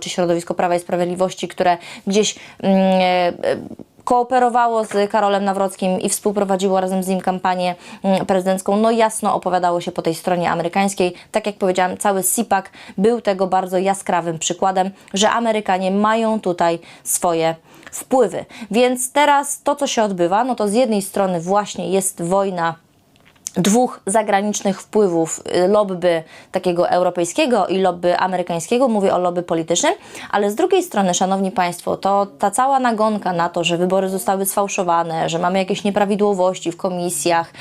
czy środowisko Prawa i Sprawiedliwości, które gdzieś mm, e, kooperowało z Karolem Nawrockim i współprowadziło razem z nim kampanię mm, prezydencką, no jasno opowiadało się po tej stronie amerykańskiej. Tak jak powiedziałam, cały CIPAC był tego bardzo jaskrawym przykładem, że Amerykanie mają tutaj swoje wpływy. Więc teraz to, co się odbywa, no to z jednej strony właśnie jest wojna dwóch zagranicznych wpływów, y, lobby takiego europejskiego i lobby amerykańskiego, mówię o lobby politycznym, ale z drugiej strony, Szanowni Państwo, to ta cała nagonka na to, że wybory zostały sfałszowane, że mamy jakieś nieprawidłowości w komisjach,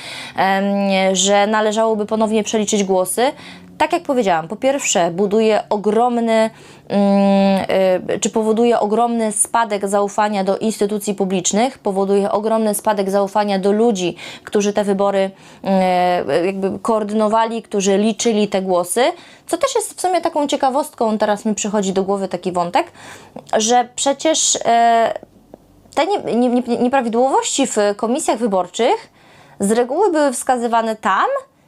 że należałoby ponownie przeliczyć głosy, tak jak powiedziałam, po pierwsze buduje ogromny, mm, y, czy powoduje ogromny spadek zaufania do instytucji publicznych, powoduje ogromny spadek zaufania do ludzi, którzy te wybory y, jakby koordynowali, którzy liczyli te głosy, co też jest w sumie taką ciekawostką, teraz mi przychodzi do głowy taki wątek, że przecież y, te nie, nie, nie, nieprawidłowości w komisjach wyborczych z reguły były wskazywane tam,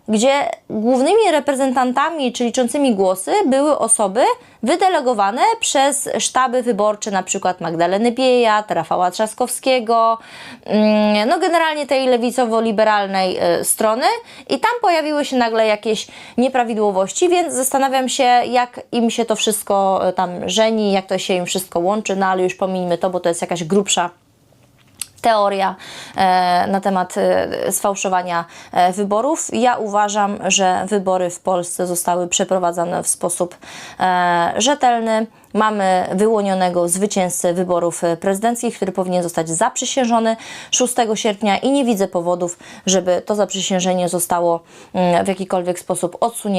gdzie głównymi reprezentantami czy liczącymi głosy były osoby wydelegowane przez sztaby wyborcze, przykład Magdaleny Biejat, Rafała Trzaskowskiego, mm, no generalnie tej lewicowo-liberalnej e, strony. I tam pojawiły się nagle jakieś nieprawidłowości, więc zastanawiam się, jak im się to wszystko e, tam żeni, jak to się im wszystko łączy, no ale już pomińmy to, bo to jest jakaś grubsza teoria e, na temat e, sfałszowania e, wyborów. Ja uważam, że wybory w Polsce zostały przeprowadzone w sposób rzetelny. Mamy wyłonionego zwycięzcę wyborów prezydenckich, który powinien zostać zaprzysiężony 6 sierpnia i nie widzę powodów, żeby to zaprzysiężenie zostało mm, w jakikolwiek sposób odsunięte.